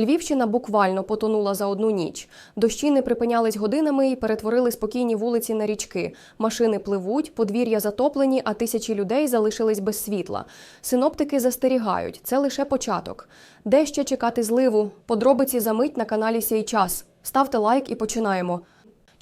Львівщина буквально потонула за одну ніч. Дощі не припинялись годинами і перетворили спокійні вулиці на річки. Машини пливуть, подвір'я затоплені, а тисячі людей залишились без світла. Синоптики застерігають, це лише початок. Де ще чекати зливу? Подробиці за мить на каналі Сій час. Ставте лайк і починаємо.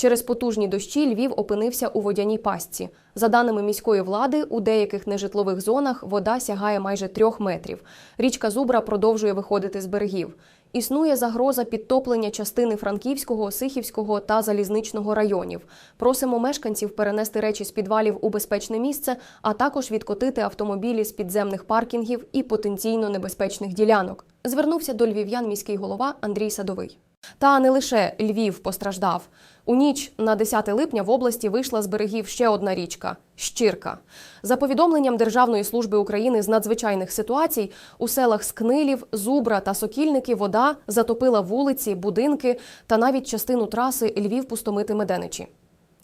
Через потужні дощі Львів опинився у водяній пастці. За даними міської влади, у деяких нежитлових зонах вода сягає майже трьох метрів. Річка Зубра продовжує виходити з берегів. Існує загроза підтоплення частини Франківського, Сихівського та Залізничного районів. Просимо мешканців перенести речі з підвалів у безпечне місце, а також відкотити автомобілі з підземних паркінгів і потенційно небезпечних ділянок. Звернувся до львів'ян міський голова Андрій Садовий. Та не лише Львів постраждав. У ніч на 10 липня в області вийшла з берегів ще одна річка щірка. За повідомленням Державної служби України з надзвичайних ситуацій, у селах Скнилів, Зубра та Сокільники вода затопила вулиці, будинки та навіть частину траси Львів-Пустомити Меденичі.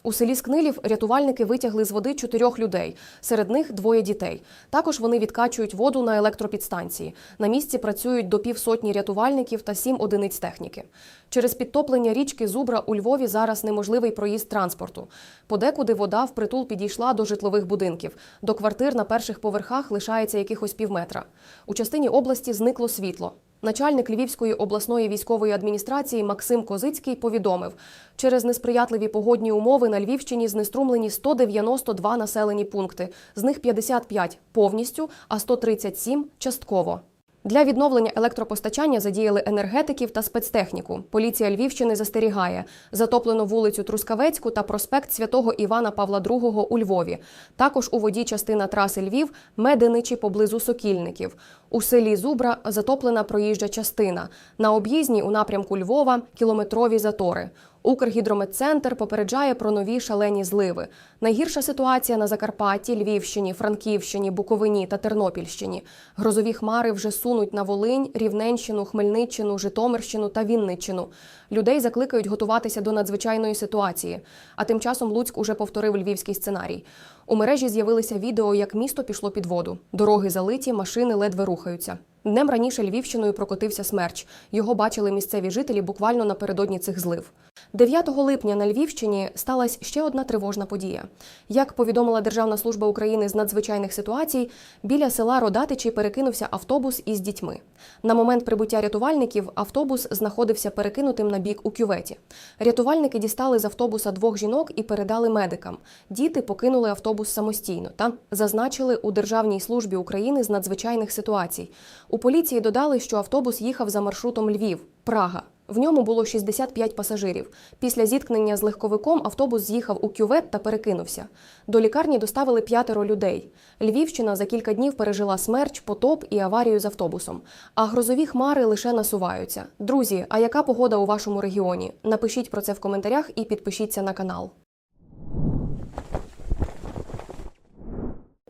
У селі Скнилів рятувальники витягли з води чотирьох людей, серед них двоє дітей. Також вони відкачують воду на електропідстанції. На місці працюють до півсотні рятувальників та сім одиниць техніки. Через підтоплення річки Зубра у Львові зараз неможливий проїзд транспорту. Подекуди вода впритул підійшла до житлових будинків. До квартир на перших поверхах лишається якихось півметра. У частині області зникло світло. Начальник Львівської обласної військової адміністрації Максим Козицький повідомив, через несприятливі погодні умови на Львівщині знеструмлені 192 населені пункти, з них 55 повністю, а 137 частково. Для відновлення електропостачання задіяли енергетиків та спецтехніку. Поліція Львівщини застерігає затоплено вулицю Трускавецьку та проспект святого Івана Павла II у Львові. Також у воді частина траси Львів, Меденичі поблизу Сокільників. У селі Зубра затоплена проїжджа частина. На об'їзній у напрямку Львова кілометрові затори. Укргідрометцентр попереджає про нові шалені зливи. Найгірша ситуація на Закарпатті, Львівщині, Франківщині, Буковині та Тернопільщині. Грозові хмари вже сунуть на Волинь, Рівненщину, Хмельниччину, Житомирщину та Вінниччину. Людей закликають готуватися до надзвичайної ситуації. А тим часом Луцьк уже повторив львівський сценарій. У мережі з'явилися відео, як місто пішло під воду. Дороги залиті, машини ледве рухаються. Днем раніше Львівщиною прокотився смерч. Його бачили місцеві жителі буквально напередодні цих злив. 9 липня на Львівщині сталася ще одна тривожна подія. Як повідомила Державна служба України з надзвичайних ситуацій, біля села Родатичі перекинувся автобус із дітьми. На момент прибуття рятувальників автобус знаходився перекинутим на бік у кюветі. Рятувальники дістали з автобуса двох жінок і передали медикам. Діти покинули автобус самостійно та зазначили у Державній службі України з надзвичайних ситуацій. У поліції додали, що автобус їхав за маршрутом Львів, Прага. В ньому було 65 пасажирів. Після зіткнення з легковиком автобус з'їхав у кювет та перекинувся. До лікарні доставили п'ятеро людей. Львівщина за кілька днів пережила смерч, потоп і аварію з автобусом. А грозові хмари лише насуваються. Друзі, а яка погода у вашому регіоні? Напишіть про це в коментарях і підпишіться на канал.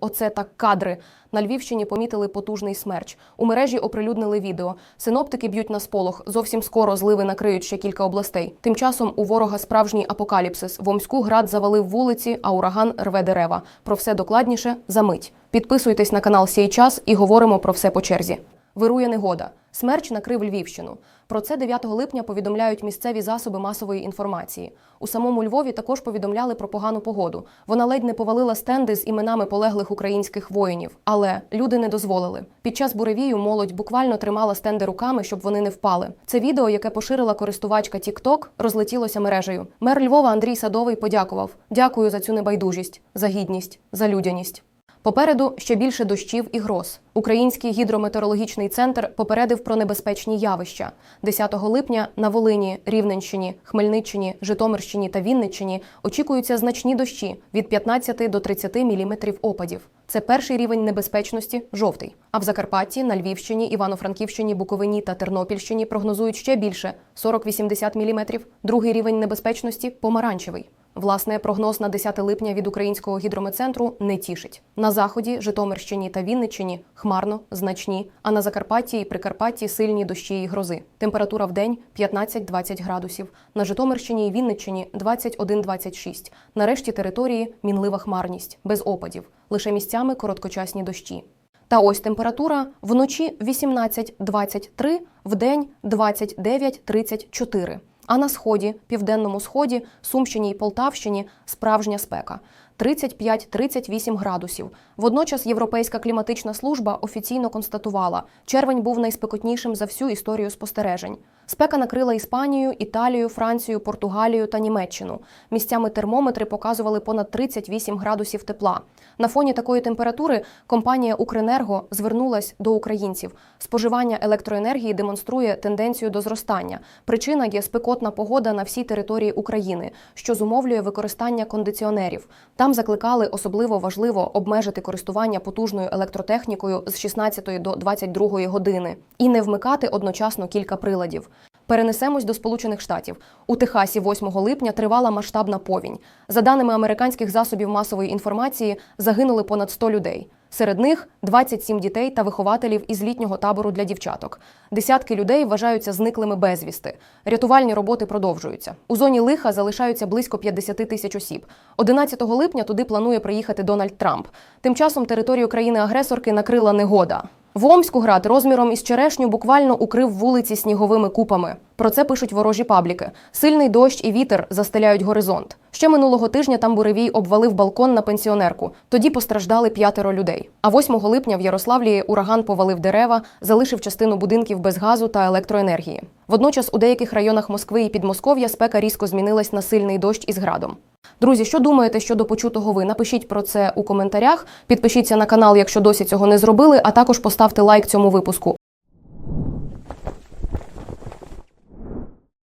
Оце так кадри. На Львівщині помітили потужний смерч. У мережі оприлюднили відео. Синоптики б'ють на сполох. Зовсім скоро зливи накриють ще кілька областей. Тим часом у ворога справжній апокаліпсис. В Омську град завалив вулиці, а ураган рве дерева. Про все докладніше за мить. Підписуйтесь на канал Сій час і говоримо про все по черзі. Вирує негода. Смерч накрив Львівщину. Про це 9 липня повідомляють місцеві засоби масової інформації. У самому Львові також повідомляли про погану погоду. Вона ледь не повалила стенди з іменами полеглих українських воїнів. Але люди не дозволили. Під час буревію молодь буквально тримала стенди руками, щоб вони не впали. Це відео, яке поширила користувачка TikTok, розлетілося мережею. Мер Львова Андрій Садовий подякував. Дякую за цю небайдужість, за гідність, за людяність. Попереду ще більше дощів і гроз. Український гідрометеорологічний центр попередив про небезпечні явища. 10 липня на Волині, Рівненщині, Хмельниччині, Житомирщині та Вінниччині очікуються значні дощі від 15 до 30 міліметрів опадів. Це перший рівень небезпечності жовтий. А в Закарпатті, на Львівщині, Івано-Франківщині, Буковині та Тернопільщині прогнозують ще більше 40-80 міліметрів. Другий рівень небезпечності помаранчевий. Власне, прогноз на 10 липня від українського гідрометцентру не тішить. На заході, Житомирщині та Вінниччині хмарно, значні, а на Закарпатті і Прикарпатті сильні дощі і грози. Температура в день 15-20 градусів. На Житомирщині і Вінниччині 21-26. На решті території мінлива хмарність, без опадів, лише місцями короткочасні дощі. Та ось температура вночі 18-23, вдень 29-34. А на сході, південному сході, Сумщині і Полтавщині справжня спека. 35-38 градусів. Водночас Європейська кліматична служба офіційно констатувала, червень був найспекотнішим за всю історію спостережень. Спека накрила Іспанію, Італію, Францію, Португалію та Німеччину. Місцями термометри показували понад 38 градусів тепла. На фоні такої температури компанія Укренерго звернулась до українців. Споживання електроенергії демонструє тенденцію до зростання. Причина є спекотна погода на всій території України, що зумовлює використання кондиціонерів. Там закликали особливо важливо обмежити користування потужною електротехнікою з 16 до 22 години і не вмикати одночасно кілька приладів. Перенесемось до Сполучених Штатів. У Техасі 8 липня тривала масштабна повінь. За даними американських засобів масової інформації, загинули понад 100 людей. Серед них 27 дітей та вихователів із літнього табору для дівчаток. Десятки людей вважаються зниклими безвісти. Рятувальні роботи продовжуються. У зоні лиха залишаються близько 50 тисяч осіб. 11 липня туди планує приїхати Дональд Трамп. Тим часом територію країни-агресорки накрила негода. В Омську град розміром із черешню буквально укрив вулиці сніговими купами. Про це пишуть ворожі пабліки. Сильний дощ і вітер застеляють горизонт. Ще минулого тижня там буревій обвалив балкон на пенсіонерку. Тоді постраждали п'ятеро людей. А 8 липня в Ярославлі ураган повалив дерева, залишив частину будинків без газу та електроенергії. Водночас у деяких районах Москви і Підмосков'я спека різко змінилась на сильний дощ із градом. Друзі, що думаєте щодо почутого ви? Напишіть про це у коментарях. Підпишіться на канал, якщо досі цього не зробили, а також поставте лайк цьому випуску.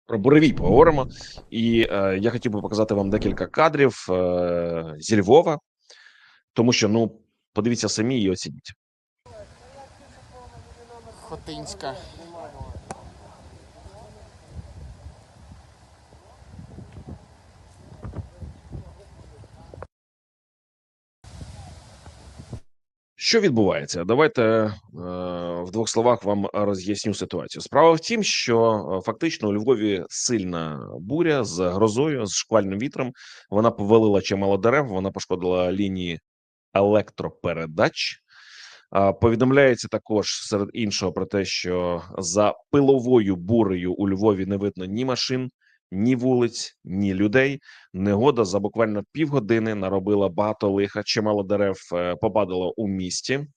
Про буревій поговоримо. І е, я хотів би показати вам декілька кадрів е, зі Львова, тому що ну подивіться самі і оцініть. Хотинська. Що відбувається? Давайте е, в двох словах вам роз'ясню ситуацію. Справа в тім, що е, фактично у Львові сильна буря з грозою, з шквальним вітром. Вона повалила чимало дерев, вона пошкодила лінії електропередач. Повідомляється також серед іншого про те, що за пиловою бурею у Львові не видно ні машин, ні вулиць, ні людей. Негода за буквально півгодини наробила багато лиха, чимало дерев е, попадало у місті.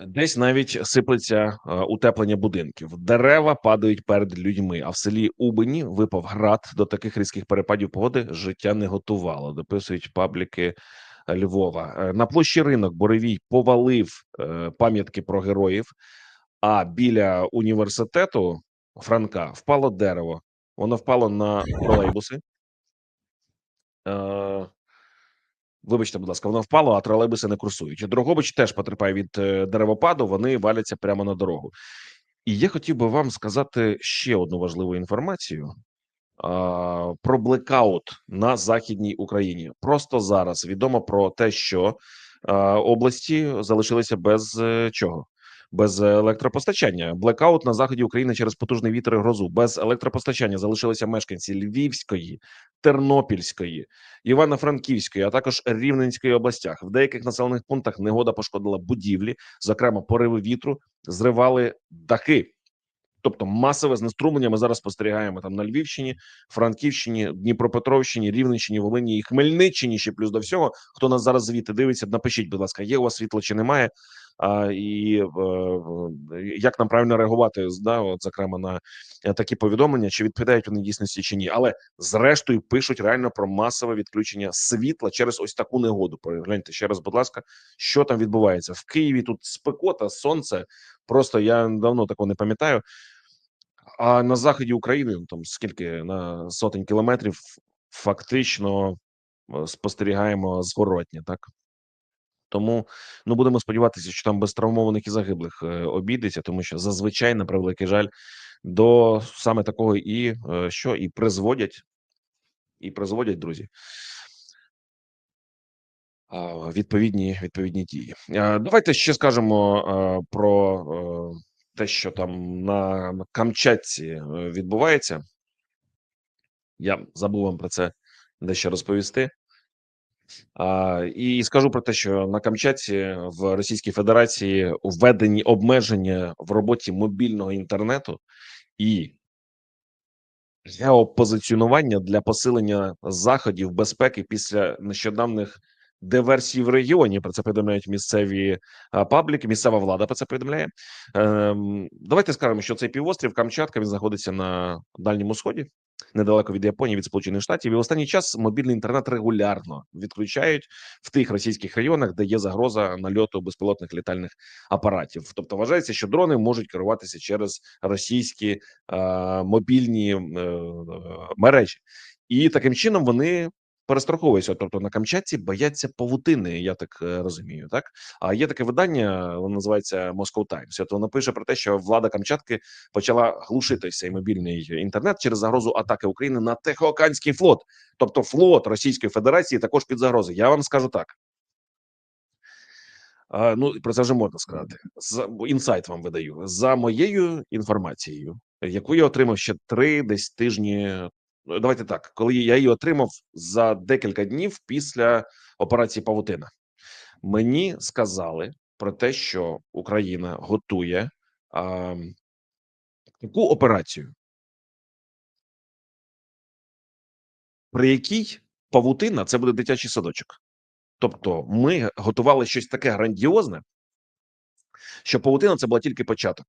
Десь навіть сиплеться е, утеплення будинків. Дерева падають перед людьми. А в селі Убині випав град. До таких різких перепадів погоди життя не готувало. Дописують пабліки Львова. Е, На площі ринок Боревій повалив е, пам'ятки про героїв. А біля університету Франка впало дерево. Воно впало на тролейбуси. Вибачте, будь ласка, воно впало, а тролейбуси не курсують. Дрогобич теж потерпає від е, деревопаду, вони валяться прямо на дорогу. І я хотів би вам сказати ще одну важливу інформацію а, про блекаут на Західній Україні. Просто зараз відомо про те, що а, області залишилися без е, чого? Без електропостачання. Блекаут на заході України через потужний вітер і грозу. Без електропостачання залишилися мешканці Львівської, Тернопільської, Івано-Франківської, а також Рівненської областях. В деяких населених пунктах негода пошкодила будівлі, зокрема пориви вітру, зривали дахи. Тобто масове знеструмлення ми зараз спостерігаємо там на Львівщині, Франківщині, Дніпропетровщині, Рівненщині, Волині і Хмельниччині. Ще плюс до всього. Хто нас зараз звідти дивиться, напишіть, будь ласка, є у вас світло чи немає, а, і як нам правильно реагувати да, от, зокрема на е, такі повідомлення, чи відповідають вони дійсності чи ні. Але зрештою пишуть реально про масове відключення світла через ось таку негоду. Погляньте ще раз, будь ласка, що там відбувається в Києві. Тут спекота, сонце. Просто я давно такого не пам'ятаю. А на заході України ну, там скільки на сотень кілометрів фактично е, спостерігаємо зворотнє, так тому ну будемо сподіватися, що там без травмованих і загиблих е, обійдеться, тому що зазвичай, на превеликий жаль, до саме такого і е, що і призводять, і призводять друзі. Відповідні відповідні дії. Давайте ще скажемо про е, те, що там на Камчатці е, відбувається. Я забув вам про це дещо розповісти. І скажу про те, що на Камчатці в Російській Федерації введені обмеження в роботі мобільного інтернету і геопозиціонування для посилення заходів безпеки після нещодавних диверсій в регіоні. Про це повідомляють місцеві пабліки. Місцева влада про це повідомляє. Ем, давайте скажемо, що цей півострів Камчатка він знаходиться на дальньому сході. Недалеко від Японії, від Сполучених Штатів, і в останній час мобільний інтернет регулярно відключають в тих російських районах, де є загроза нальоту безпілотних літальних апаратів. Тобто вважається, що дрони можуть керуватися через російські е, мобільні е, мережі, і таким чином вони перестраховуються. Тобто на Камчатці бояться павутини, я так е, розумію. Так а є таке видання, воно називається Moscow Times. От воно пише про те, що влада Камчатки почала глушити цей мобільний інтернет через загрозу атаки України на Тихоокеанський флот. Тобто флот Російської Федерації також під загрозою. Я вам скажу так. Ну про це вже можна сказати. За інсайт вам видаю за моєю інформацією, яку я отримав ще три десь тижні. Ну, Давайте так, коли я її отримав за декілька днів після операції Павутина, мені сказали про те, що Україна готує а, таку операцію, при якій павутина це буде дитячий садочок. Тобто, ми готували щось таке грандіозне, що павутина це була тільки початок.